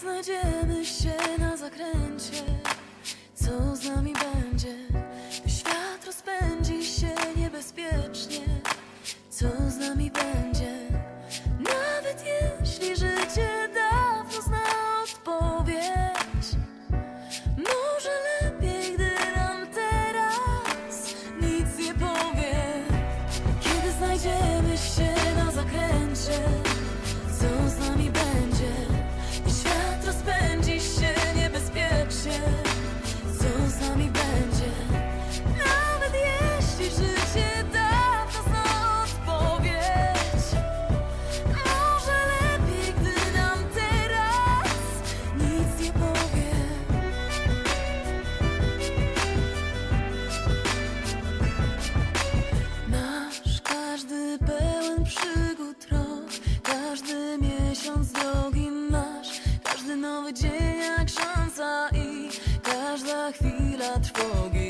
znajdziemy się na zakręcie, co z nami będzie? Świat rozpędzi się niebezpiecznie, co z nami będzie? not forgive.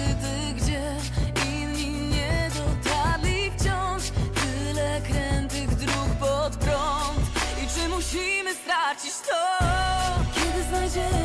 I stole. kiedy znajdziesz